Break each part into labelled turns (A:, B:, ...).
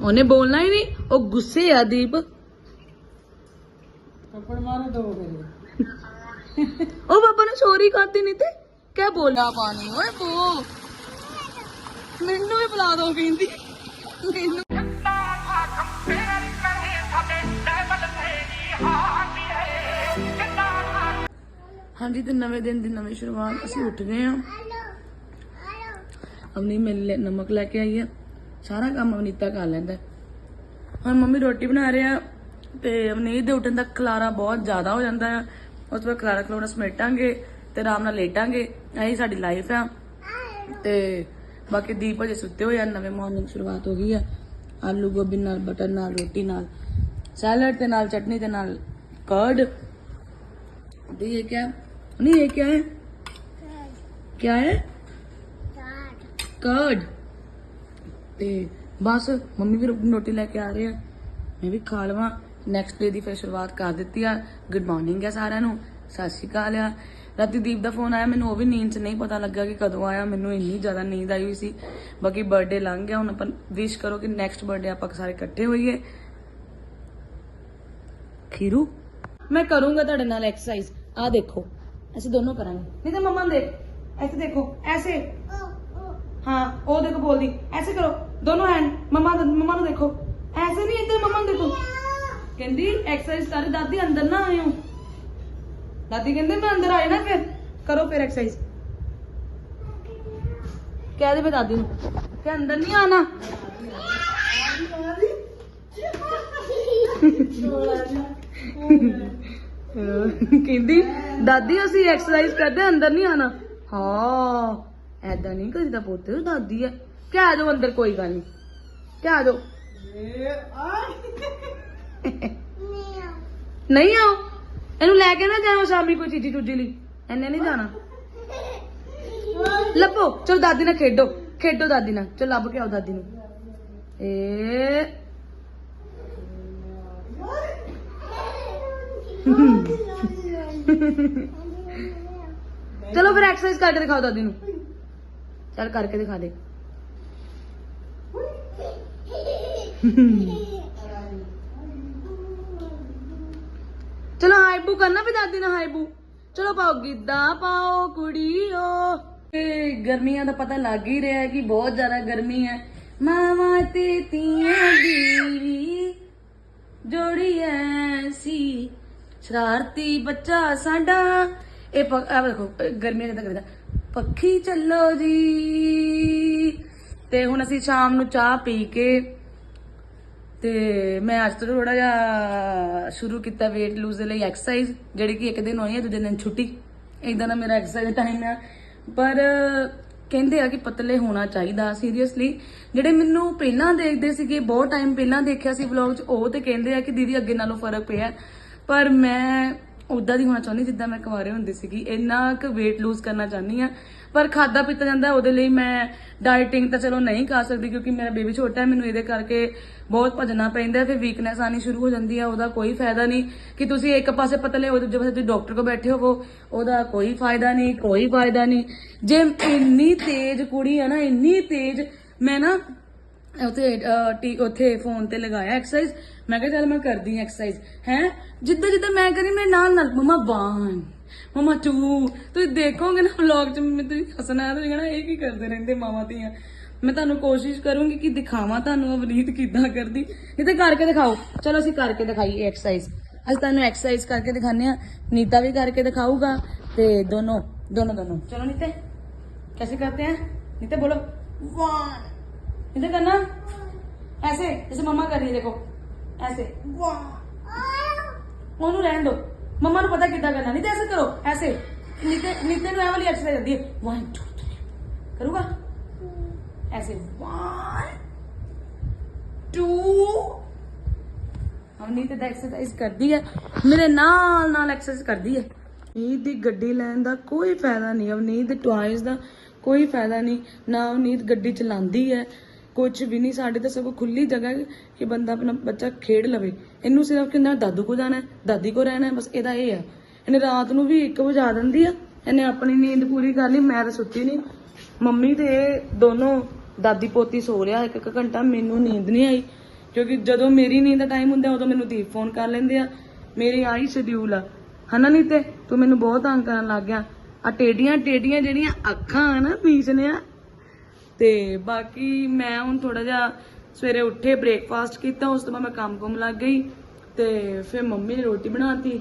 A: ਉਹਨੇ ਬੋਲਣਾ ਹੀ ਨਹੀਂ ਉਹ ਗੁੱਸੇ ਆ ਦੀਪ।
B: ਥੱਪੜ ਮਾਰੇ ਦੋ ਫਿਰ
A: ਉਹ ਬਾਬਾ ਨੇ ਚੋਰੀ ਕਰਤੀ ਨਹੀਂ ਤੇ ਕਿਆ ਬੋਲਿਆ ਪਾਣੀ ਓਏ ਬੋ ਮੈਨੂੰ ਵੀ ਬੁਲਾ ਦੋ ਕਹਿੰਦੀ। ਮੈਨੂੰ ਹਾਂਜੀ ਤੇ ਨਵੇਂ ਦਿਨ ਦੀ ਨਵੀਂ ਸ਼ੁਰੂਆਤ ਅਸੀਂ ਉੱਠ ਗਏ ਹਾਂ। ਅਵਨੀ ਮੇਰੇ ਲਈ ਨਮਕ ਲੈ ਕੇ ਆਈ ਹੈ ਸਾਰਾ ਕੰਮ ਅਵਨੀਤਾ ਕਰ ਲੈਂਦਾ। ਹੁਣ ਮੰਮੀ ਰੋਟੀ ਬਣਾ ਰਹੇ ਆ ਤੇ ਅਵਨੀਤ ਦੇ ਉੱਠਣ ਦਾ ਖਲਾਰਾ ਬਹੁਤ ਜ਼ਿਆਦਾ ਹੋ ਜਾਂਦਾ ਆ। ਉਸ ਤੋਂ ਖਲਾਰਾ ਖਲੋਣਾ ਸਮੇਟਾਂਗੇ ਤੇ ਆਰਾਮ ਨਾਲ ਲੇਟਾਂਗੇ। ਇਹੀ ਸਾਡੀ ਲਾਈਫ ਆ। ਤੇ ਬਾਕੀ ਦੀਪ ਅਜੇ ਸੁੱਤੇ ਹੋਏ ਆ ਨਵੇਂ ਮਾਰਨਿੰਗ ਸ਼ੁਰੂਆਤ ਹੋ ਗਈ ਆ। ਆਲੂ ਗੋਭੀ ਨਾਲ ਬਟਰ ਨਾਲ ਰੋਟੀ ਨਾਲ ਸੈਲਡ ਤੇ ਨਾਲ ਚਟਨੀ ਤੇ ਨਾਲ ਕਰਡ ਦੀ ਇਹ ਕਿਆ? ਨਹੀਂ ਇਹ ਕਿਆ ਹੈ? ਕਿਆ ਹੈ? ਕਰਡ ਕਰਡ ਤੇ ਬਸ ਮੰਮੀ ਵੀ ਰੋਟੀ ਲੈ ਕੇ ਆ ਰਹੇ ਆ। ਮੈਂ ਵੀ ਖਾ ਲਵਾਂ। ਨੈਕਸਟ ਡੇ ਦੀ ਫਿਰ ਸ਼ੁਰੂਆਤ ਕਰ ਦਿੱਤੀ ਆ। ਗੁੱਡ ਮਾਰਨਿੰਗ ਆ ਸਾਰਿਆਂ ਨੂੰ। ਸਤਿ ਸ਼੍ਰੀ ਅਕਾਲ ਆ। ਰਾਤੀ ਦੀਪ ਦਾ ਫੋਨ ਆਇਆ, ਮੈਨੂੰ ਉਹ ਵੀ ਨੀਂਦ 'ਚ ਨਹੀਂ ਪਤਾ ਲੱਗਾ ਕਿ ਕਦੋਂ ਆਇਆ। ਮੈਨੂੰ ਇੰਨੀ ਜ਼ਿਆਦਾ ਨੀਂਦ ਆਈ ਹੋਈ ਸੀ। ਬਾਕੀ ਬਰਥਡੇ ਲੰਘ ਗਿਆ। ਹੁਣ ਆਪਾਂ ਵਿਸ਼ ਕਰੋ ਕਿ ਨੈਕਸਟ ਬਰਥਡੇ ਆਪਾਂ ਸਾਰੇ ਇਕੱਠੇ ਹੋਈਏ। ਖੀਰੂ, ਮੈਂ ਕਰੂੰਗਾ ਤੁਹਾਡੇ ਨਾਲ ਐਕਸਰਸਾਈਜ਼ ਆ ਦੇਖੋ, ਅਸੀਂ ਦੋਨੋਂ ਕਰਾਂਗੇ। ਨਹੀਂ ਤਾਂ ਮੰਮਾ ਦੇਖ। ਇੱਥੇ ਦੇਖੋ, ਐਸੇ। ਹਾਂ, ਉਹ ਦੇਖੋ ਬੋਲਦੀ। ਐਸੇ ਕਰੋ। ਦੋਨੋਂ ਹੈਂਡ ਮਮਾ ਮਮਾ ਨੂੰ ਦੇਖੋ। ਐਸੇ ਨਹੀਂ ਇੱਧਰ ਮਮਾ ਨੂੰ ਦੇਖੋ। ਕਹਿੰਦੀ ਐਕਸਰਸਾਈਜ਼ ਕਰ, ਦਾਦੀ ਅੰਦਰ ਨਾ ਆਇਓ। ਦਾਦੀ ਕਹਿੰਦੇ, ਮੈਂ ਅੰਦਰ ਆਇਆ ਨਾ ਫਿਰ। ਕਰੋ ਫਿਰ ਐਕਸਰਸਾਈਜ਼ ਕਹਿ ਦੇ ਬੇ ਦਾਦੀ ਕਿ ਅੰਦਰ ਨਹੀਂ ਆਣਾ। ਕਹਿੰਦੀ, ਦਾਦੀ, ਅਸੀਂ ਐਕਸਰਸਾਈਜ਼ ਕਰਦੇ, ਅੰਦਰ ਨਹੀਂ ਆਣਾ। ਹਾਂ ਐਦਾਂ ਨਹੀਂ ਕਰੀਦਾ ਪੁੱਤ, ਦਾਦੀ ਐ ਕਿ ਆ ਜਾਓ ਅੰਦਰ ਕੋਈ ਗੱਲ ਨਹੀਂ ਕਿ ਆ ਜਾਓ ਨਹੀਂ ਆਓ। ਇਹਨੂੰ ਲੈ ਕੇ ਨਾ ਜਾਓ ਸ਼ਾਮੀ ਕੋਈ ਚੀਜ਼ੀ ਚੁੱਜੀ ਲਈ। ਇਹਨੇ ਨਹੀਂ ਜਾਣਾ। ਲੱਭੋ। ਚਲੋ ਦਾਦੀ ਨਾਲ ਖੇਡੋ। ਖੇਡੋ ਦਾਦੀ ਨਾਲ। ਚਲੋ ਲੱਭ ਕੇ ਆਓ ਦਾਦੀ ਨੂੰ। ਏ। ਚਲੋ ਫਿਰ ਐਕਸਰਸਾਈਜ਼ ਕਰਕੇ ਦਿਖਾਓ ਦਾਦੀ ਨੂੰ। ਚੱਲ ਕਰਕੇ ਦਿਖਾ ਦੇ। ਚਲੋ ਹਾਈਬੂ ਕਰਨਾ ਵੀ ਦਾਦੀ ਨਾਲ ਹਾਈਬੂ। ਚਲੋ ਪਾਓ ਗਿੱਧਾ, ਪਾਓ ਕੁੜੀਓ। ਤੇ ਗਰਮੀਆਂ ਦਾ ਪਤਾ ਲੱਗ ਹੀ ਰਿਹਾ ਹੈ ਕਿ ਬਹੁਤ ਜ਼ਿਆਦਾ ਗਰਮੀ ਹੈ। ਮਾਵਾਂ ਤੇ ਤੀਆਂ ਦੀ ਜੋੜੀ ਐਸੀ। ਸ਼ਰਾਰਤੀ ਬੱਚਾ ਸਾਡਾ। ਇਹ ਪ- ਆਹ ਦੇਖੋ ਇਹ ਗਰਮੀਆਂ ਕਰਦਾ ਪੱਖੀ ਚੱਲੋ ਜੀ। ਤੇ ਹੁਣ ਅਸੀਂ ਸ਼ਾਮ ਨੂੰ ਚਾਹ ਪੀ ਕੇ ਤੇ ਮੈਂ ਅੱਜ ਤੋਂ ਥੋੜਾ ਜਿਹਾ ਸ਼ੁਰੂ ਕੀਤਾ weight lose ਦੇ ਲਈ ਐਕਸਰਸਾਈਜ਼ ਜਿਹੜੀ ਕਿ ਇੱਕ ਦਿਨ ਹੋਈ ਹੈ, ਦੂਜੇ ਦਿਨ ਛੁੱਟੀ। ਇਦਾਂ ਦਾ ਮੇਰਾ ਐਕਸਰਸਾਈਜ਼ ਟਾਈਮ ਆ। ਪਰ ਕਹਿੰਦੇ ਆ ਕਿ ਪਤਲੇ ਹੋਣਾ ਚਾਹੀਦਾ ਸੀਰੀਅਸਲੀ ਜਿਹੜੇ ਮੈਨੂੰ ਪਹਿਲਾਂ ਦੇਖਦੇ ਸੀਗੇ, ਬਹੁਤ ਟਾਈਮ ਪਹਿਲਾਂ ਦੇਖਿਆ ਸੀ ਵਲੌਗ 'ਚ, ਉਹ ਤੇ ਕਹਿੰਦੇ ਆ ਕਿ ਦੀਦੀ ਅੱਗੇ ਨਾਲੋਂ ਫ਼ਰਕ ਪਿਆ। ਪਰ ਮੈਂ ਉਦਾਂ ਦੀ ਹੋਣਾ ਚਾਹੁੰਦੀ ਜਿੱਦਾਂ ਮੈਂ ਕੁਆਰੇ ਹੁੰਦੀ ਸੀਗੀ। ਇੰਨਾ ਕੁ weight lose ਕਰਨਾ ਚਾਹੁੰਦੀ ਆ। ਪਰ ਖਾਦਾ ਪੀਤਾ ਜਾਂਦਾ ਉਹਦੇ ਲਈ ਮੈਂ ਡਾਈਟਿੰਗ ਤਾਂ ਚਲੋ ਨਹੀਂ ਕਰ ਸਕਦੀ ਕਿਉਂਕਿ ਮੇਰਾ ਬੇਬੀ ਛੋਟਾ ਹੈ, ਮੈਨੂੰ ਇਹਦੇ ਕਰਕੇ ਬਹੁਤ ਭਜਣਾ ਪੈਂਦਾ ਫਿਰ ਵੀਕਨੈਸ ਆਣੀ ਸ਼ੁਰੂ ਹੋ ਜਾਂਦੀ ਹੈ, ਉਹਦਾ ਕੋਈ ਫਾਇਦਾ ਨਹੀਂ। ਕਿ ਤੁਸੀਂ ਇੱਕ ਪਾਸੇ ਪਤਲੇ ਹੋ ਦੂਜੇ ਪਾਸੇ ਤੁਸੀਂ ਡਾਕਟਰ ਕੋਲ ਬੈਠੇ ਹੋਵੋ, ਉਹਦਾ ਕੋਈ ਫਾਇਦਾ ਨਹੀਂ, ਕੋਈ ਫਾਇਦਾ ਨਹੀਂ। ਜੇ ਇੰਨੀ ਤੇਜ਼ ਕੁੜੀ ਹੈ ਨਾ, ਇੰਨੀ ਤੇਜ਼, ਮੈਂ ਨਾ ਉਥੇ ਉਥੇ ਫੋਨ ਤੇ ਲਗਾਇਆ ਐਕਸਰਸਾਈਜ਼ ਮੈਂ ਕਿਹਾ ਚੱਲ ਮੈਂ ਕਰਦੀ ਹਾਂ ਐਕਸਰਸਾਈਜ਼ ਹੈ? ਜਿੱਦਾਂ ਜਿੱਦਾਂ ਮੈਂ ਕਰੀ ਮੇਰੇ ਨਾਲ ਨਾਲ ਮਮਾ 1 ਮਮਾ 2 ਤੁਸੀਂ ਦੇਖੋਗੇ ਨਾ ਵਲੌਗ ਚ ਮੈਂ ਤੁਸੀਂ ਹੱਸਣਾ ਹੈ ਤੁਸੀਂ ਕਹਣਾ ਇਹ ਕੀ ਕਰਦੇ ਰਹਿੰਦੇ ਮਾਵਾਂ ਧੀਆਂ ਮੈਂ ਤੁਹਾਨੂੰ ਕੋਸ਼ਿਸ਼ ਕਰੂੰਗੀ ਕਿ ਦਿਖਾਵਾਂ ਤੁਹਾਨੂੰ ਅਵਨੀਤ ਕਿੱਦਾਂ ਕਰਦੀ ਨਹੀਂ ਤੇ ਕਰਕੇ ਦਿਖਾਓ ਚਲੋ ਅਸੀਂ ਕਰਕੇ ਦਿਖਾਈਏ ਐਕਸਰਸਾਈਜ਼ ਅਸੀਂ ਤੁਹਾਨੂੰ ਐਕਸਰਸਾਈਜ਼ ਕਰਕੇ ਦਿਖਾਉਂਦੇ ਆ ਨੀਤਾ ਵੀ ਕਰਕੇ ਦਿਖਾਊਗਾ ਤੇ ਦੋਨੋਂ ਦੋਨੋਂ ਦੋਨੋਂ ਚਲੋ ਨੀਤੇ कैसे करते हैं नीते बोलो वन नीते करना ऐसे जैसे मम्मा कर रही है देखो ऐसे ਉਹਨੂੰ ਰਹਿਣ ਦਿਓ ਮੰਮਾ ਨੂੰ ਪਤਾ ਕਿੱਦਾਂ ਕਰਨਾ, ਨਹੀਂ ਤੇ ਐਸੇ ਕਰੋ, ਐਸੇ। ਨੀਤੇ ਨੀਤੇ ਨੂੰ ਇਹ ਵਾਲੀ ਐਕਸਰਸਾਈਜ਼ ਆਉਂਦੀ ਹੈ। 1 2 3 ਕਰੂਗਾ? ਐਸੇ 1 2 ਹਮ ਦਾ ਐਕਸਰਸਾਈਜ਼ ਕਰਦੀ ਹੈ। ਮੇਰੇ ਨਾਲ ਨਾਲ ਐਕਸਰਸਾਈਜ਼ ਕਰਦੀ ਹੈ। ਨੀਤ ਦੀ ਗੱਡੀ ਲੈਣ ਦਾ ਕੋਈ ਫਾਇਦਾ ਨਹੀਂ, ਅਵਨੀਤ ਟੁਆਇਸ ਦਾ ਕੋਈ ਫਾਇਦਾ ਨਹੀਂ। ਨਾ ਅਵਨੀਤ ਗੱਡੀ ਚਲਾਉਂਦੀ ਹੈ ਕੁਝ ਵੀ ਨਹੀਂ, ਸਾਡੇ ਤਾਂ ਸਗੋਂ ਖੁੱਲੀ ਜਗ੍ਹਾ ਹੈ ਕਿ ਬੰਦਾ ਆਪਣਾ ਬੱਚਾ ਖੇਡ ਲਵੇ। ਇਹਨੂੰ ਸਿਰਫ ਕਹਿੰਦਾ ਦਾਦੂ ਕੋ ਜਾਣਾ ਹੈ, ਦਾਦੀ ਕੋ ਰਹਿਣਾ ਹੈ, ਬਸ ਇਹਦਾ ਇਹ ਹੈ। ਇਹਨੇ ਰਾਤ ਨੂੰ ਵੀ 1 ਵਜਾ ਦਿੰਦੀ ਆ, ਇਹਨੇ ਆਪਣੀ ਨੀਂਦ ਪੂਰੀ ਕਰ ਲਈ, ਮੈਂ ਤਾਂ ਸੁੱਤੀ ਨਹੀਂ ਮੰਮੀ ਤੇ ਇਹ ਦੋਨੋਂ ਦਾਦੀ ਪੋਤੀ ਸੋ ਰਿਹਾ, ਇੱਕ ਇੱਕ ਘੰਟਾ ਮੈਨੂੰ ਨੀਂਦ ਨਹੀਂ ਆਈ। ਕਿਉਂਕਿ ਜਦੋਂ ਮੇਰੀ ਨੀਂਦ ਦਾ ਟਾਈਮ ਹੁੰਦਾ, ਉਦੋਂ ਮੈਨੂੰ ਦੀਪ ਫੋਨ ਕਰ ਲੈਂਦੇ ਆ, ਮੇਰੀ ਆਈ ਸ਼ਡਿਊਲ ਆ। ਹਨਾ ਨਹੀਂ ਤੇ ਤੂੰ ਮੈਨੂੰ ਬਹੁਤ ਤੰਗ ਕਰਨ ਲੱਗ ਗਿਆ। ਆ ਟੇਡੀਆਂ ਟੇਡੀਆਂ ਜਿਹੜੀਆਂ ਅੱਖਾਂ ਆ ਨਾ ਮੀਚਨੇ ਆ ਤੇ ਬਾਕੀ ਮੈਂ ਹੁਣ ਥੋੜਾ ਜਿਹਾ ਸਵੇਰੇ ਉੱਠੇ ਬ੍ਰੇਕਫਾਸਟ ਕੀਤਾ, ਉਸ ਤੋਂ ਬਾਅਦ ਮੈਂ ਕੰਮ ਕੁਮ ਲੱਗ ਗਈ ਤੇ ਫਿਰ ਮੰਮੀ ਨੇ ਰੋਟੀ ਬਣਾਤੀ।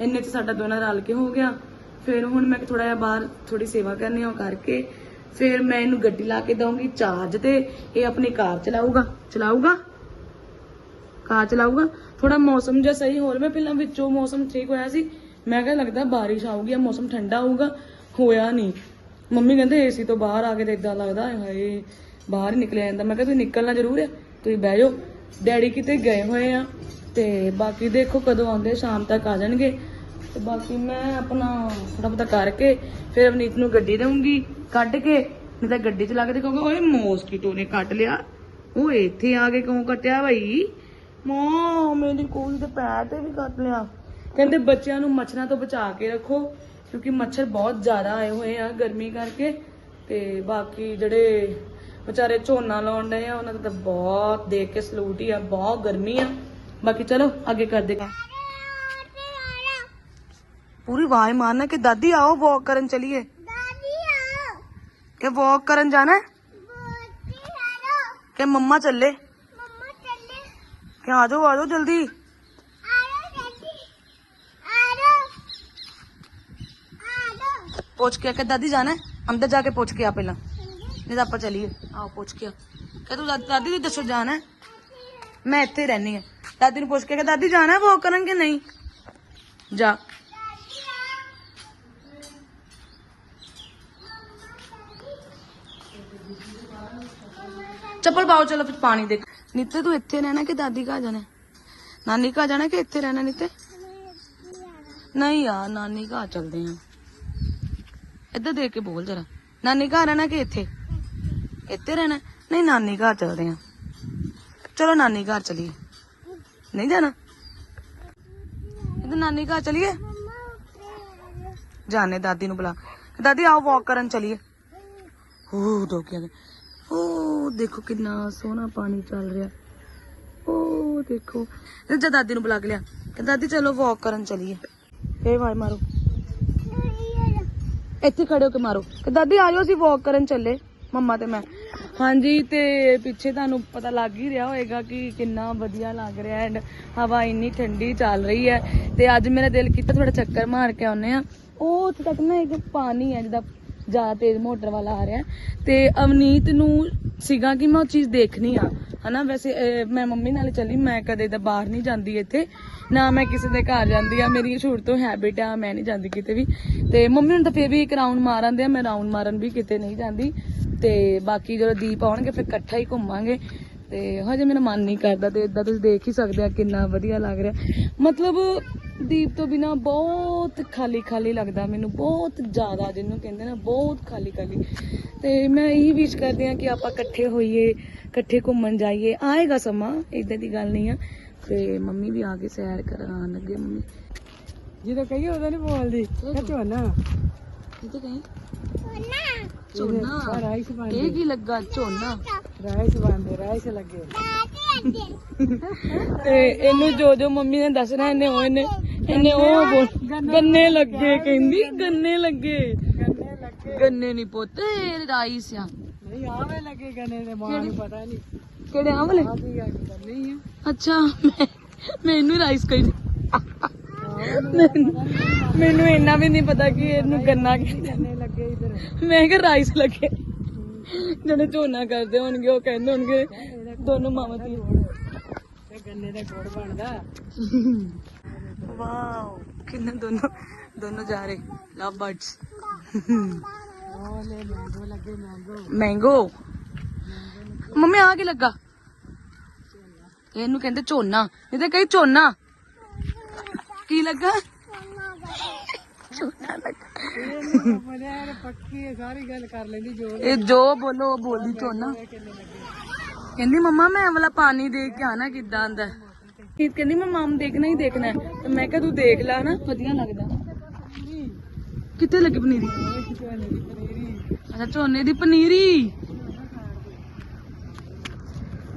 A: ਇੰਨੇ ਚ ਸਾਡਾ ਦੋਨਾਂ ਰਲ ਕੇ ਹੋ ਗਿਆ। ਫਿਰ ਹੁਣ ਮੈਂ ਥੋੜਾ ਜਿਹਾ ਬਾਹਰ ਥੋੜੀ ਸੇਵਾ ਕਰਨੀ ਆ ਉਹ ਕਰਕੇ ਫਿਰ ਮੈਂ ਇਹਨੂੰ ਗੱਡੀ ਲਾ ਕੇ ਦਊਂਗੀ ਚਾਰਜ ਤੇ, ਇਹ ਆਪਣੀ ਕਾਰ ਚਲਾਊਗਾ। ਚਲਾਊਗਾ? ਕਾਰ ਚਲਾਊਗਾ? ਥੋੜਾ ਮੌਸਮ ਜਿਹਾ ਸਹੀ ਹੋ ਰਿਹਾ। ਮੈਂ ਪਹਿਲਾਂ ਵਿੱਚੋਂ ਮੌਸਮ ਠੀਕ ਹੋਇਆ ਸੀ। ਮੈਂ ਕਿਹਾ ਲੱਗਦਾ ਬਾਰਿਸ਼ ਆਊਗੀ ਆ ਮੌਸਮ ਠੰਡਾ ਹੋਊਗਾ। ਹੋਇਆ ਨਹੀਂ। ਮੰਮੀ ਕਹਿੰਦੇ ਏਸੀ ਤੋਂ ਬਾਹਰ ਆ ਕੇ ਤੇ ਇਦਾਂ ਲੱਗਦਾ ਹਾਏ ਹਾਏ ਬਾਹਰ ਹੀ ਨਿਕਲਿਆ ਜਾਂਦਾ। ਮੈਂ ਕਿਹਾ ਤੁਸੀਂ ਨਿਕਲਣਾ ਜ਼ਰੂਰ ਹੈ ਤੁਸੀਂ ਬਹਿ ਜਾਓ। ਡੈਡੀ ਕਿਤੇ ਗਏ ਹੋਏ ਆ ਤੇ ਬਾਕੀ ਦੇਖੋ ਕਦੋਂ ਆਉਂਦੇ ਸ਼ਾਮ ਤੱਕ ਆ ਜਾਣਗੇ। ਤੇ ਬਾਕੀ ਮੈਂ ਆਪਣਾ ਥੋੜਾ ਬਹੁਤਾ ਕਰਕੇ ਫਿਰ ਅਵਨੀਤ ਨੂੰ ਗੱਡੀ ਦਊਂਗੀ ਕੱਢ ਕੇ ਨਹੀਂ ਤਾਂ ਗੱਡੀ ਚਲਾ ਕੇ ਦੇਖੋਗੇ ਓਏ ਮੋਸਕੀਟੋ ਨੇ ਕੱਟ ਲਿਆ। ਉਹ ਇੱਥੇ ਆ ਕੇ ਕਿਉਂ ਕੱਟਿਆ ਭਾਈ? ਮੋ ਮੇਰੀ ਕੋਲ ਦੇ ਪੈਰ ਤੇ ਵੀ ਕੱਟ ਲਿਆ। ਕਹਿੰਦੇ ਬੱਚਿਆਂ ਨੂੰ ਮੱਛਰਾਂ ਤੋਂ ਬਚਾ ਕੇ ਰੱਖੋ। ਕਿਉਂਕਿ ਮੱਛਰ ਬਹੁਤ ਜ਼ਿਆਦਾ ਆਏ ਹੋਏ ਆ ਗਰਮੀ ਕਰਕੇ ਤੇ ਬਾਕੀ ਜਿਹੜੇ ਵਿਚਾਰੇ ਝੋਨਾ ਲਾਉਣ ਡਏ ਆ ਉਹਨਾਂ ਦਾ ਤਾਂ ਬਹੁਤ ਦੇਖ ਕੇ ਸਲੂਟ ਹੀ ਆ ਬਹੁਤ ਗਰਮੀ ਆ ਬਾਕੀ ਚਲੋ ਅੱਗੇ ਕਰਦੇ ਹਾਂ ਪੂਰੀ ਆਵਾਜ਼ ਮਾਰਨਾ ਕਿ ਦਾਦੀ ਆਓ ਵਾਕ ਕਰਨ ਚਲੀਏ ਕਿ ਵਾਕ ਕਰਨ ਜਾਣਾ ਹੈ? ਕਿ ਮੰਮਾ ਚੱਲੇ ਕਿ ਆ ਜਾਓ ਆ ਜਾਓ ਜਲਦੀ ਪੁੱਛ ਕੇ ਕਿ ਦਾਦੀ ਜਾਣਾ ਹੈ? ਅੰਦਰ ਜਾ ਕੇ ਪੁੱਛ ਕੇ ਆ ਪਹਿਲਾਂ ਨਹੀਂ ਤਾਂ ਆਪਾਂ ਚਲੀਏ ਆਓ ਪੁੱਛ ਕੇ ਆ ਕਿ ਤੂੰ ਦਾਦੀ ਦਾਦੀ ਨੂੰ ਦੱਸੋ ਜਾਣਾ ਹੈ? ਮੈਂ ਇੱਥੇ ਰਹਿਣੀ ਆ ਦਾਦੀ ਨੂੰ ਪੁੱਛ ਕੇ ਕਿ ਦਾਦੀ ਜਾਣਾ ਵਾਕ ਕਰਨ ਕਿ ਨਹੀਂ ਜਾ ਚੱਪਲ ਪਾਓ ਚਲੋ ਫਿਰ ਪਾਣੀ ਦੇਖ ਨਿੱਤੇ ਤੂੰ ਇੱਥੇ ਰਹਿਣਾ ਕਿ ਦਾਦੀ ਘਰ ਜਾਣਾ ਨਾਨੀ ਘਰ ਜਾਣਾ ਕਿ ਇੱਥੇ ਰਹਿਣਾ ਨਿੱਤੇ ਨਹੀਂ ਯਾਰ ਨਾਨੀ ਘਰ ਚਲਦੇ ਆ ਇੱਧਰ ਦੇਖ ਕੇ ਬੋਲ ਜਰਾ। ਨਾਨੀ ਘਰ ਰਹਿਣਾ ਕਿ ਇੱਥੇ? ਇੱਥੇ ਰਹਿਣਾ। ਨਹੀਂ, ਨਾਨੀ ਘਰ ਚਲਦੇ ਆ। ਚਲੋ, ਨਾਨੀ ਘਰ ਚਲੀਏ। ਨਹੀਂ ਜਾਣਾ? ਇੱਧਰ ਨਾਨੀ ਘਰ ਚਲੀਏ? ਜਾਣੇ ਦਾਦੀ ਨੂੰ ਬੁਲਾ। ਦਾਦੀ, ਆਓ ਵਾਕ ਕਰਨ ਚਲੀਏ। ਹੋ ਡੋਕਿਆ ਉਹ ਦੇਖੋ ਕਿੰਨਾ ਸੋਹਣਾ ਪਾਣੀ ਚੱਲ ਰਿਹਾ। ਉਹ ਦੇਖੋ। ਜਦ ਦਾਦੀ ਨੂੰ ਬੁਲਾ ਕੇ ਲਿਆ। ਦਾਦੀ, ਚਲੋ ਵਾਕ ਕਰਨ ਚਲੀਏ। ਫੇਰ ਵਾਰ ਮਾਰੋ। ਇੱਥੇ ਖੜੇ ਹੋ ਕੇ ਮਾਰੋ। ਕਿ ਦਾਦੀ ਆ ਜਾਓ, ਅਸੀਂ ਵਾਕ ਕਰਨ ਚੱਲੇ। ਮੰਮਾ ਤੇ ਮੈਂ। ਹਾਂਜੀ, ਤੇ ਪਿੱਛੇ ਤੁਹਾਨੂੰ ਪਤਾ ਲੱਗ ਹੀ ਰਿਹਾ ਹੋਏਗਾ ਕਿ ਕਿੰਨਾ ਵਧੀਆ ਲੱਗ ਰਿਹਾ ਐਂਡ ਹਵਾ ਇੰਨੀ ਠੰਡੀ ਚੱਲ ਰਹੀ ਹੈ। ਤੇ ਅੱਜ ਮੇਰਾ ਦਿਲ ਕੀਤਾ ਥੋੜਾ ਚੱਕਰ ਮਾਰ ਕੇ ਆਉਨੇ ਆ ਉਹ ਉੱਥੇ ਤੱਕ ਨਾ ਇੱਕ ਪਾਣੀ ਹੈ ਜਿਹਦਾ ਜ਼ਿਆਦਾ ਤੇਜ਼ ਮੋਟਰ ਵਾਲਾ ਆ ਰਿਹਾ। ਤੇ ਅਵਨੀਤ ਨੂੰ ਸੀਗਾ ਕਿ ਮੈਂ ਉਹ ਚੀਜ਼ ਦੇਖਣੀ ਆ। ਹਨਾ, ਵੈਸੇ ਮੈਂ ਮੰਮੀ ਨਾਲ ਚੱਲੀ। ਮੈਂ ਕਦੇ ਤਾਂ ਬਾਹਰ ਨਹੀਂ ਜਾਂਦੀ ਇੱਥੇ। ਨਾ ਮੈਂ ਕਿਸੇ ਦੇ ਘਰ ਜਾਂਦੀ ਆ, ਮੇਰੀ ਸ਼ੁਰੂ ਤੋਂ ਹੈਬਿਟ ਆ, ਮੈਂ ਨਹੀਂ ਜਾਂਦੀ ਕਿਤੇ ਵੀ। ਤੇ ਮੰਮੀ ਹੁਣ ਤਾਂ ਫੇਰ ਵੀ ਇੱਕ ਰਾਉਂਡ ਮਾਰਨ ਆ, ਮੈਂ ਰਾਉਂਡ ਮਾਰਨ ਵੀ ਕਿਤੇ ਨਹੀਂ ਜਾਂਦੀ। ਤੇ ਬਾਕੀ ਜਦੋਂ ਦੀਪ ਆਉਣਗੇ, ਫਿਰ ਇਕੱਠਾ ਹੀ ਘੁੰਮਾਂਗੇ। ਤੇ ਹਜੇ ਮੇਰਾ ਮਨ ਨਹੀਂ ਕਰਦਾ ਤੇ ਇਦਾਂ ਤੁਸੀਂ ਦੇਖ ਹੀ ਸਕਦੇ ਆ ਕਿੰਨਾ ਵਧੀਆ ਲੱਗ ਰਿਹਾ। ਮਤਲਬ ਦੀਪ ਤੋਂ ਬਿਨਾ ਬਹੁਤ ਖਾਲੀ ਖਾਲੀ ਲੱਗਦਾ ਮੈਨੂੰ, ਬਹੁਤ ਜ਼ਿਆਦਾ ਜਿਹਨੂੰ ਕਹਿੰਦੇ ਨਾ, ਬਹੁਤ ਖਾਲੀ ਖਾਲੀ ਤੇ ਮੈਂ ਇਹੀ ਵਿਸ਼ ਕਰਦੀ ਆ ਕਿ ਆਪਾਂ ਇਕੱਠੇ ਹੋਈਏ, ਇਕੱਠੇ ਘੁੰਮਣ ਜਾਈਏ। ਆਏਗਾ ਸਮਾਂ ਇਦਾਂ ਦੀ ਗੱਲ ਨਹੀਂ ਆ। ਤੇ ਮੰਮੀ ਵੀ ਆ ਕੇ ਸੈਰ ਕਰਾਉਣ ਲੱਗੇ ਮੰਮੀ।
B: ਜਦੋਂ ਕਹੀਏ ਉਦੋਂ ਨਹੀਂ ਬੋਲਦੀ। ਕਿ ਝੋਨਾ।
A: ਇਹ ਤਾਂ ਕਹੀਂ? ਝੋਨਾ।
B: ਰਾਈਸ ਬਣ
A: ਇਹ ਕੀ ਲੱਗਾ? ਝੋਨਾ।
B: ਰਾਈਸ ਬਣਦੇ ਰਾਈਸ ਲੱਗੇ।
A: ਤੇ ਇਹਨੂੰ ਜੋ ਜੋ ਮੰਮੀ ਨੇ ਦੱਸਣਾ ਇਹਨੇ ਉਹ ਇਹਨੇ ਇਹਨੇ ਉਹ ਬੋਲ ਗੰਨੇ ਲੱਗੇ ਕਹਿੰਦੀ। ਗੰਨੇ ਲੱਗੇ।
B: ਗੰਨੇ ਲੱਗੇ।
A: ਗੰਨੇ ਨਹੀਂ ਪੁੱਤ ਇਹ ਰਾਈਸ ਆ।
B: ਨਹੀਂ ਆਵੇ ਲੱਗੇ ਗੰਨੇ ਦੇ ਮਾਂ ਨੂੰ ਪਤਾ ਨਹੀਂ
A: ਕਿਹੜੇ ਆ ਵਾਲੇ ਅੱਛਾ ਮੈਂ ਮੈਨੂੰ ਰਾਈਸ ਕਹਿੰਦੀ ਮੈਨੂੰ ਇੰਨਾ ਵੀ ਨਹੀਂ ਪਤਾ ਕਿ ਇਹਨੂੰ ਗੰਨਾ ਕਹਿੰਦੇ
B: ਗੰਨੇ ਲੱਗੇ ਇਧਰ।
A: ਮੈਂ ਕਿਹਾ ਰਾਈਸ ਲੱਗੇ। ਜਿਹੜੇ ਝੋਨਾ ਕਰਦੇ ਹੋਣਗੇ ਉਹ ਕਹਿੰਦੇ ਹੋਣਗੇ ਦੋਨੋਂ ਮਾਵਾਂ
B: ਤੇ ਗੰਨੇ ਦਾ ਗੁੜ ਬਣਦਾ।
A: ਵਾਓ ਕਿੰਨੇ ਦੋਨੋਂ ਦੋਨੋਂ ਜਾ ਰਹੇ। ਲਵ ਬਰਡਸ
B: ਉਹ ਲੈ ਮੈਂਗੋ ਲੱਗੇ ਮੈਂਗੋ
A: ਮੈਂਗੋ ਮੰਮੀ ਆ ਕੀ ਲੱਗਾ? ਇਹਨੂੰ ਕਹਿੰਦੇ ਝੋਨਾ। ਇਹ ਤਾਂ ਕਹੀ ਝੋਨਾ। ਕੀ ਲੱਗਾ? ਝੋਨਾ ਲੱਗਾ।
B: ਇਹਨੂੰ ਬੋਲਿਆ ਯਾਰ ਪੱਕੀ ਹੈ ਸਾਰੀ ਗੱਲ ਕਰ ਲੈਂਦੀ ਜੋ
A: ਇਹ ਜੋ ਬੋਲੋ ਉਹ ਬੋਲਦੀ ਝੋਨਾ।
B: ਕਿੰਨੇ ਲੱਗੇ
A: ਕਹਿੰਦੀ ਮੰਮਾ ਮੈਂ ਵਾਲਾ ਪਾਣੀ ਦੇਖ ਕੇ ਆਣਾ ਕਿੱਦਾਂ ਆਂਦਾ ਕਹਿੰਦੀ ਮੈਂ ਮਾਮ ਦੇਖਣਾ ਹੀ ਦੇਖਣਾ। ਤੇ ਮੈਂ ਕਿਹਾ ਤੂੰ ਦੇਖ ਲੈ ਨਾ। ਵਧੀਆ ਲੱਗਦਾ। ਕਿੱਥੇ ਲੱਗੀ
B: ਦੀ ਪਨੀਰੀ?
A: ਅੱਛਾ ਝੋਨੇ ਦੀ ਪਨੀਰੀ।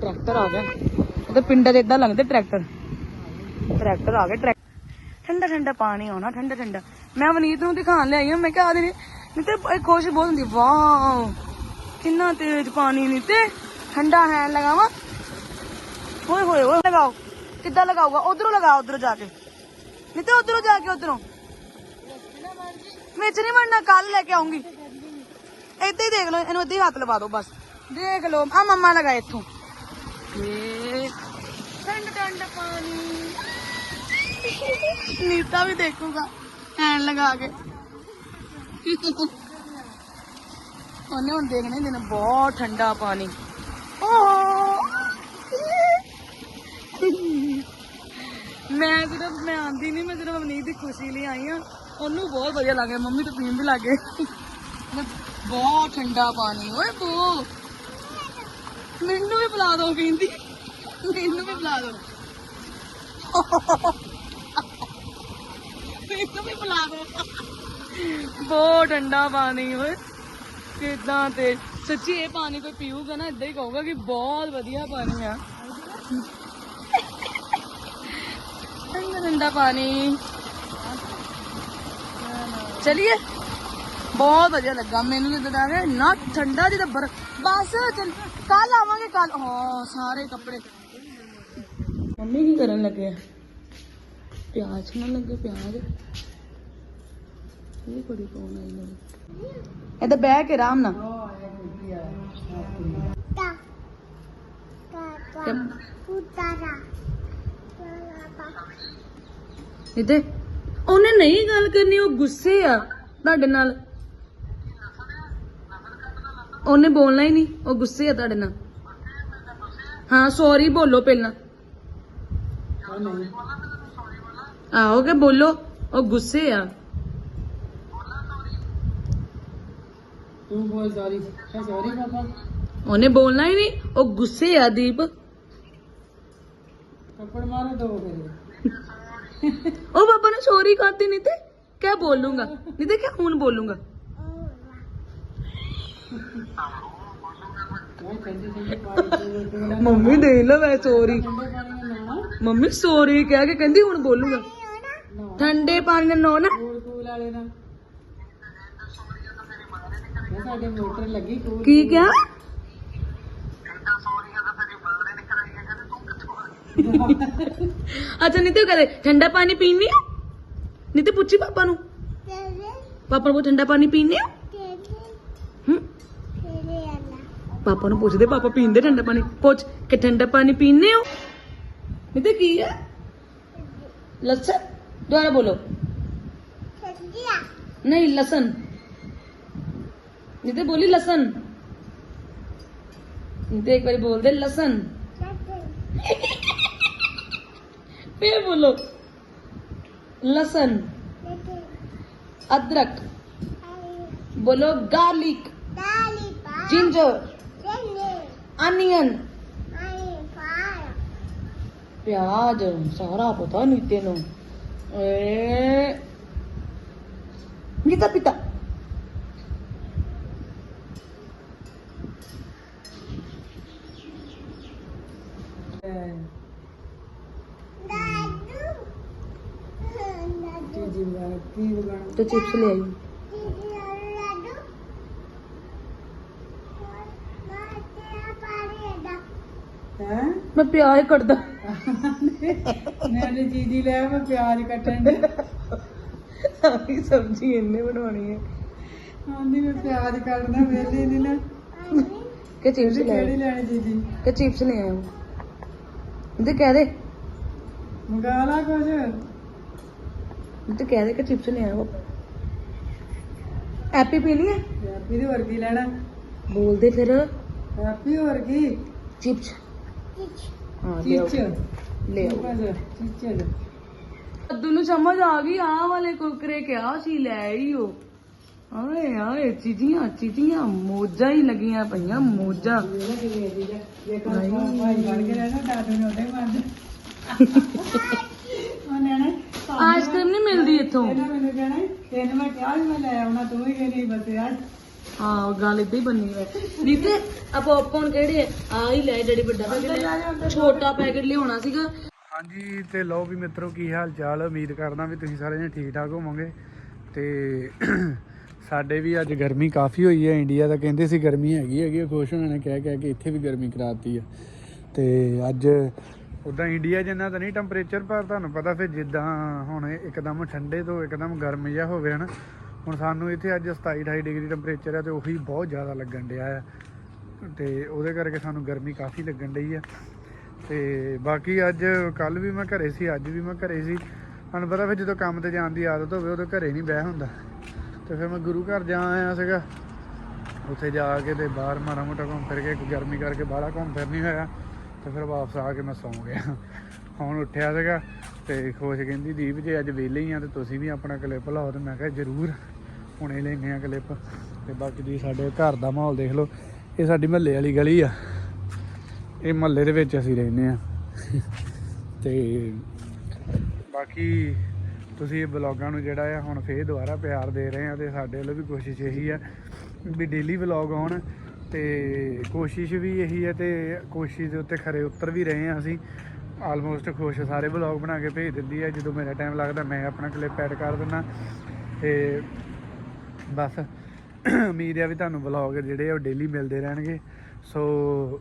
A: ਟਰੈਕਟਰ ਆ ਗਿਆ। ਉਹਦੇ ਪਿੰਡਾਂ ਦੇ ਇਦਾਂ ਲੰਘਦੇ ਟਰੈਕਟਰ। ਟਰੈਕਟਰ ਆ ਗਿਆ ਟਰੈਕਟਰ ਠੰਡਾ ਠੰਡਾ ਪਾਣੀ ਆਉਣਾ, ਠੰਡਾ ਠੰਡਾ। ਮੈਂ ਵਨੀਤ ਨੂੰ ਦਿਖਾਣ ਲਿਆਈ ਹਾਂ, ਮੈਂ ਕਿਹਾ ਆ ਨਹੀਂ ਤੇ ਖੁਸ਼ ਬਹੁਤ ਹੁੰਦੀ, ਵਾਓ, ਕਿੰਨਾ ਤੇਜ਼ ਪਾਣੀ ਨਹੀਂ ਤੇ ਠੰਡਾ ਹੈ ਲਗਾਵਾ। ਹੋਏ ਹੋਏ ਹੋਏ ਲਗਾਓ, ਕਿੱਦਾਂ ਲਗਾਊਗਾ? ਉਧਰੋਂ ਲਗਾ ਉਧਰੋਂ ਜਾ ਕੇ। ਨਹੀਂ ਤੇ ਉਧਰੋਂ ਜਾ ਕੇ, ਉਧਰੋਂ। ਵਿੱਚ ਨਹੀਂ ਵੜਨਾ ਕੱਲ ਲੈ ਕੇ ਆਉਂਗੀ। ਏਦਾਂ ਹੀ ਦੇਖ ਲਓ, ਇਹਨੂੰ ਏਦਾਂ ਹੀ ਹੱਥ ਲਵਾ ਦਿਓ, ਬਸ। ਦੇਖ ਲਓ ਆ ਮੰਮਾ ਲਗਾਏ ਇੱਥੋਂ। ਇਹ ਠੰਡ ਠੰਡ ਪਾਣੀ। ਨੀਤਾ ਵੀ ਦੇਖੂਗਾ, ਐਨ ਲਗਾ ਕੇ। ਉਹਨੇ ਹੁਣ ਦੇਖਣੇ ਦਿਨ ਬਹੁਤ ਠੰਡਾ ਪਾਣੀ। ਮੈਂ ਸਿਰਫ ਮੈਂ ਆਂਦੀ ਨਹੀਂ ਮੈਂ ਸਿਰਫ ਅਵਨੀਤ ਦੀ ਖੁਸ਼ੀ ਲਈ ਆਈ ਆ, ਉਹਨੂੰ ਬਹੁਤ ਵਧੀਆ ਲੱਗਿਆ ਮੰਮੀ ਤਾਂ ਪੀਣ ਵੀ ਲੱਗੇ ਬਹੁਤ ਠੰਡਾ ਪਾਣੀ, ਓਏ ਬੋ। ਮੈਨੂੰ ਵੀ ਬੁਲਾ ਦੋ ਕਹਿੰਦੀ। ਮੈਨੂੰ ਵੀ ਬੁਲਾ ਦੋ। ਮੈਨੂੰ ਵੀ ਪਿਲਾ ਦੋ। ਬਹੁਤ ਠੰਡਾ ਪਾਣੀ ਓਏ। ਕਿਦਾਂ ਤੇ। ਸੱਚੀ ਇਹ ਪਾਣੀ ਕੋਈ ਪੀਊਗਾ ਨਾ ਇਦਾਂ ਹੀ ਕਹੂਗਾ ਕਿ ਬਹੁਤ ਵਧੀਆ ਪਾਣੀ ਆ। ਠੰਡਾ ਠੰਡਾ ਪਾਣੀ। ਚਲਿਏ। ਬਹੁਤ ਵਧੀਆ ਲੱਗਾ। ਮੈਨੂੰ ਜਿੱਦਾਂ ਦਾ ਇੰਨਾ ਠੰਡਾ ਜਿੱਦਾਂ ਬਰਫ਼ ਬਸ ਚੱਲ। ਕੱਲ ਆਵਾਂਗੇ ਕੱਲ ਹਾਂ ਸਾਰੇ ਕੱਪੜੇ। ਮੰਮੀ ਕੀ ਕਰਨ ਲੱਗੇ ਆ? ਪਿਆਜ਼ ਨਾ ਲੱਗੇ ਪਿਆਜ਼। ਇਹ ਬੜੀ ਕੌਣ ਆਈ ਮੇਰੀ। ਇਹਦਾ ਬਹਿ ਕੇ ਆਰਾਮ ਨਾਲ। ਇਤੇ ਉਹਨੇ ਨਹੀਂ ਗੱਲ ਕਰਨੀ ਉਹ ਗੁੱਸੇ ਆ ਤੁਹਾਡੇ ਨਾਲ। ਉਹਨੇ ਬੋਲਣਾ ਹੀ ਨਹੀਂ ਉਹ ਗੁੱਸੇ ਆ ਤੁਹਾਡੇ ਨਾਲ। ਹਾਂ ਸੌਰੀ ਬੋਲੋ ਪਹਿਲਾਂ। ਆਓਗੇ ਬੋਲੋ ਉਹ ਗੁੱਸੇ ਆ।
B: ਤੂੰ ਬੋਲ ਸੌਰੀ ਸੌਰੀ ਪਾਪਾ
A: ਉਹਨੇ ਬੋਲਣਾ ਹੀ ਨਹੀਂ ਉਹ ਗੁੱਸੇ ਆ ਦੀਪ।
B: ਥੱਪੜ ਮਾਰੋ ਦੋ
A: ਉਹ ਪਾਪਾ ਨੇ ਸੌਰੀ ਕਰਤੀ ਨਹੀਂ ਤੇ ਕਿਆ ਬੋਲੂੰਗਾ? ਨਹੀਂ ਤੇ ਕਿਆ ਹੁਣ ਬੋਲੂੰਗਾ
B: ਮੈਂ ਠੰਡੇ ਠੰਡੇ ਪਾਣੀ ਤੂੰ ਤੂੰ
A: ਮੰਮੀ ਦੇ ਲੋ ਮੈਂ ਸੌਰੀ। ਮੰਮੀ ਸੌਰੀ ਕਹਿ ਕੇ ਕਹਿੰਦੀ ਹੁਣ ਬੋਲੂੰਗਾ। ਠੰਡੇ ਪਾਣੀ ਨਾਲ ਨਹਾਉਣਾ
B: ਕੂਲ ਕੂਲ ਵਾਲੇ ਨਾਲ ਮੈਂ ਸਾਡੇ ਮੋਟਰ ਲੱਗੀ ਕੂਲ
A: ਕੀ ਕਿਹਾ? ਅੱਛਾ ਨਹੀਂ ਤੇ ਕਹਦੇ ਠੰਡਾ ਪਾਣੀ ਪੀਣੀ ਆ? ਨਹੀਂ ਤੇ ਪੁੱਛੀ ਪਾਪਾ ਨੂੰ। ਪਾਪਾ ਨੂੰ ਠੰਡਾ ਪਾਣੀ ਪੀਣੇ ਆ? ਪਾਪਾ ਨੂੰ ਪੁੱਛਦੇ ਪਾਪਾ ਪੀਂਦੇ ਠੰਡਾ ਪਾਣੀ ਪੁੱਛ ਕਿ ਠੰਡਾ ਪਾਣੀ ਪੀਣੇ ਹੋ ਨਹੀਂ ਤੇ ਕੀ ਹੈ ਲਸਣ ਦੁਬਾਰਾ ਬੋਲੋ ਨਹੀਂ ਲਸਣ ਨਹੀਂ ਤੇ ਬੋਲੀ ਲਸਣ ਨਹੀਂ ਤੇ ਇੱਕ ਵਾਰੀ ਬੋਲਦੇ ਲਸਣ फिर बोलो लसन अदरक बोलो गार्लिक जिंजर ਅਨੀਅਨ ਪਿਆਜ ਸਾਰਾ ਪਤਾ ਨਹੀਂ
B: ਤੈਨੂੰ ਏ ਮੀਤਾ ਪਿਤਾ ਦਾਦੂ
A: ਦਾਦੂ ਤੇ ਚਿਪਸ ਲੈ
B: ਆਈ
A: ਮੈਂ ਪਿਆਜ਼ ਕੱਟਦਾ।
B: ਮੈਂ ਨੇ ਜੀਜੀ ਲੈ ਮੈਂ ਪਿਆਜ਼ ਕੱਟਣ ਦੇ
A: ਸਾਰੀ ਸਬਜ਼ੀ ਇੰਨੇ ਬਣਾਉਣੀ ਹੈ।
B: ਆਂਦੀ ਮੈਂ ਪਿਆਜ਼ ਕੱਟਦਾ ਵੇਲੇ ਨਹੀਂ ਨਾ।
A: ਕਿ ਚਿਪਸ ਲੈ
B: ਕਿਹੜੀ
A: ਆਓ?
B: ਲੈਣੀ ਜੀਜੀ?
A: ਕਿ ਚਿਪਸ ਲੈ ਆਉਂ ਤੇ ਕਹਿ ਦੇ।
B: ਮੰਗਾ ਕੁਝ
A: ਤੇ ਕਹਿ ਦੇ ਕਿ ਚਿਪਸ ਲੈ ਆਓ ਐਪੀ ਪੀ ਲਈ ਹੈ?
B: ਹੈਪੀ ਦੀ ਵਰਗੀ ਲੈਣਾ।
A: ਬੋਲਦੇ ਫਿਰ।
B: ਐਪੀ ਵਰਗੀ
A: ਚਿਪਸ। ਹਾਂ ਲੈ ਆਓ
B: ਚੀਚ
A: ਲੈ ਆਓ
B: ਚੀਚ
A: ਅੱਦੂ ਨੂੰ ਸਮਝ ਆ ਗਈ ਆਹ ਵਾਲੇ ਕੁਰਕਰੇ ਕਿਹਾ ਸੀ ਲੈ ਆਈਓ ਆਏ ਆਏ ਚੀਜ਼ੀਆਂ ਚੀਜ਼ੀਆਂ ਮੋਜਾਂ ਹੀ ਲੱਗੀਆਂ
B: ਹੀ
A: ਹਾਂ ਗੱਲ ਇਦਾਂ ਹੀ ਬੰਨੀ ਹੈ ਆ ਪੌਪਕੌਰਨ ਕਿਹੜੇ ਆ? ਹੀ ਲੈ ਜਿਹੜੀ ਵੱਡਾ ਪੈਕੇਟ ਛੋਟਾ ਪੈਕੇਟ ਲਿਆਉਣਾ ਸੀਗਾ।
B: ਹਾਂਜੀ ਤੇ ਲਓ ਵੀ ਮਿੱਤਰੋ ਕੀ ਹਾਲ ਚਾਲ ਉਮੀਦ ਕਰਦਾ ਵੀ ਤੁਸੀਂ ਸਾਰੇ ਜਣੇ ਠੀਕ ਠਾਕ ਹੋਵੋਗੇ। ਤੇ ਸਾਡੇ ਵੀ ਅੱਜ ਗਰਮੀ ਕਾਫੀ ਹੋਈ ਹੈ ਇੰਡੀਆ ਦਾ। ਕਹਿੰਦੇ ਸੀ ਗਰਮੀ ਹੈਗੀ ਹੈਗੀ ਖੁਸ਼ ਹੋਣਾ ਨੇ ਕਹਿ ਕਹਿ ਕੇ ਇੱਥੇ ਵੀ ਗਰਮੀ ਕਰਾਤੀ ਆ। ਤੇ ਅੱਜ ਉਦਾਂ ਇੰਡੀਆ ਜਿੰਨਾ ਤਾਂ ਨਹੀਂ ਟੈਂਪਰੇਚਰ ਪਰ ਤੁਹਾਨੂੰ ਪਤਾ ਫਿਰ ਜਿੱਦਾਂ ਹੁਣ ਇੱਕਦਮ ਠੰਡੇ ਤੋਂ ਇੱਕਦਮ ਗਰਮ ਜਿਹਾ ਹੋਵੇ ਹਨ। ਹੁਣ ਸਾਨੂੰ ਇੱਥੇ ਅੱਜ 27 28 ਡਿਗਰੀ ਟੈਂਪਰੇਚਰ ਹੈ ਤੇ ਉਹੀ ਬਹੁਤ ਜ਼ਿਆਦਾ ਲੱਗਣ ਡਿਆ ਆ। ਤੇ ਉਹਦੇ ਕਰਕੇ ਸਾਨੂੰ ਗਰਮੀ ਕਾਫੀ ਲੱਗਣ ਡਈ ਆ। ਤੇ ਬਾਕੀ ਅੱਜ ਕੱਲ ਵੀ ਮੈਂ ਘਰੇ ਸੀ, ਅੱਜ ਵੀ ਮੈਂ ਘਰੇ ਸੀ। ਤੁਹਾਨੂੰ ਪਤਾ ਫਿਰ ਜਦੋਂ ਕੰਮ ਤੇ ਜਾਣ ਦੀ ਆਦਤ ਹੋਵੇ, ਉਦੋਂ ਘਰੇ ਨਹੀਂ ਬਹਿ ਹੁੰਦਾ। ਤੇ ਫਿਰ ਮੈਂ ਗੁਰੂ ਘਰ ਜਾ ਆਇਆ ਸੀਗਾ। ਉੱਥੇ ਜਾ ਕੇ ਤੇ ਬਾਹਰ ਮਾੜਾ ਮੋਟਾ ਘੁੰਮ ਫਿਰ ਕੇ, ਗਰਮੀ ਕਰਕੇ ਬਾਹਲਾ ਘੁੰਮ ਫਿਰ ਨਹੀਂ ਹੋਇਆ। ਤੇ ਫਿਰ ਵਾਪਸ ਆ ਕੇ ਮੈਂ ਸੌਂ ਗਿਆ। ਹੁਣ ਉੱਠਿਆ ਸੀਗਾ ਤੇ ਖੁਸ਼ ਕਹਿੰਦੀ, ਦੀਪ, ਜੇ ਅੱਜ ਵਿਹਲੇ ਹੀ ਆ ਤੇ ਤੁਸੀਂ ਵੀ ਆਪਣਾ ਕਲਿੱਪ ਲਾਓ ਤੇ ਮੈਂ ਕਿਹਾ, ਜ਼ਰੂਰ, ਹੁਣੇ ਲੈਨੇ ਆ ਕਲਿੱਪ ਤੇ ਬਾਕੀ ਜੀ ਸਾਡੇ ਘਰ ਦਾ ਮਾਹੌਲ ਦੇਖ ਲਓ, ਇਹ ਸਾਡੀ ਮਹੱਲੇ ਵਾਲੀ ਗਲੀ ਆ। ਇਹ ਮਹੱਲੇ ਦੇ ਵਿੱਚ ਅਸੀਂ ਰਹਿੰਦੇ ਆ। ਤੇ ਬਾਕੀ ਤੁਸੀਂ ਇਹ ਬਲੌਗਾਂ ਨੂੰ ਜਿਹੜਾ ਆ, ਹੁਣ ਫੇਰ ਦੁਬਾਰਾ ਪਿਆਰ ਦੇ ਰਹੇ ਆ ਤੇ ਸਾਡੇ ਵੱਲੋਂ ਵੀ ਕੋਸ਼ਿਸ਼ ਇਹੀ ਆ ਵੀ ਡੇਲੀ ਵਲੌਗ ਆਉਣ ਤੇ ਕੋਸ਼ਿਸ਼ ਵੀ ਇਹੀ ਹੈ ਤੇ ਕੋਸ਼ਿਸ਼ ਦੇ ਉੱਤੇ ਖਰੇ ਉੱਤਰ ਵੀ ਰਹੇ ਆ ਅਸੀਂ। ਆਲਮੋਸਟ ਖੁਸ਼, ਸਾਰੇ ਵਲੌਗ ਬਣਾ ਕੇ ਭੇਜ ਦਿੰਦੀ ਹੈ ਜਦੋਂ ਮੇਰਾ ਟਾਈਮ ਲੱਗਦਾ ਮੈਂ ਆਪਣਾ ਕਲਿੱਪ ਐਡ ਕਰ ਦਿੰਦਾ। ਤੇ ਬਸ, ਉਮੀਦ ਹੈ ਵੀ ਤੁਹਾਨੂੰ ਵਲੌਗ ਜਿਹੜੇ ਆ ਉਹ ਡੇਲੀ ਮਿਲਦੇ ਰਹਿਣਗੇ। ਸੋ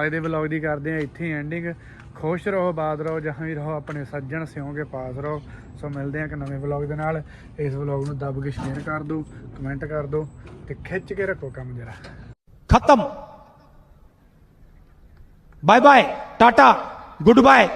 B: ਅੱਜ ਦੇ ਵਲੌਗ ਦੀ ਕਰਦੇ ਆ ਇੱਥੇ ਐਂਡਿੰਗ ਖੁਸ਼ ਰਹੋ ਬਾਦ ਰਹੋ, ਜਹਾਂ ਵੀ ਰਹੋ, ਆਪਣੇ ਸੱਜਣ ਸਿਓਗੇ ਪਾਸ ਰਹੋ। ਸੋ ਮਿਲਦੇ ਆ ਇੱਕ ਨਵੇਂ ਵਲੌਗ ਦੇ ਨਾਲ। ਇਸ ਵਲੌਗ ਨੂੰ ਦੱਬ ਕੇ ਸ਼ੇਅਰ ਕਰ ਦਿਓ ਕਮੈਂਟ ਕਰ ਦਿਓ ਤੇ ਖਿੱਚ ਕੇ ਰੱਖੋ ਕੰਮ ਜਰਾ।
C: ਖਤਮ। Bye bye tata good bye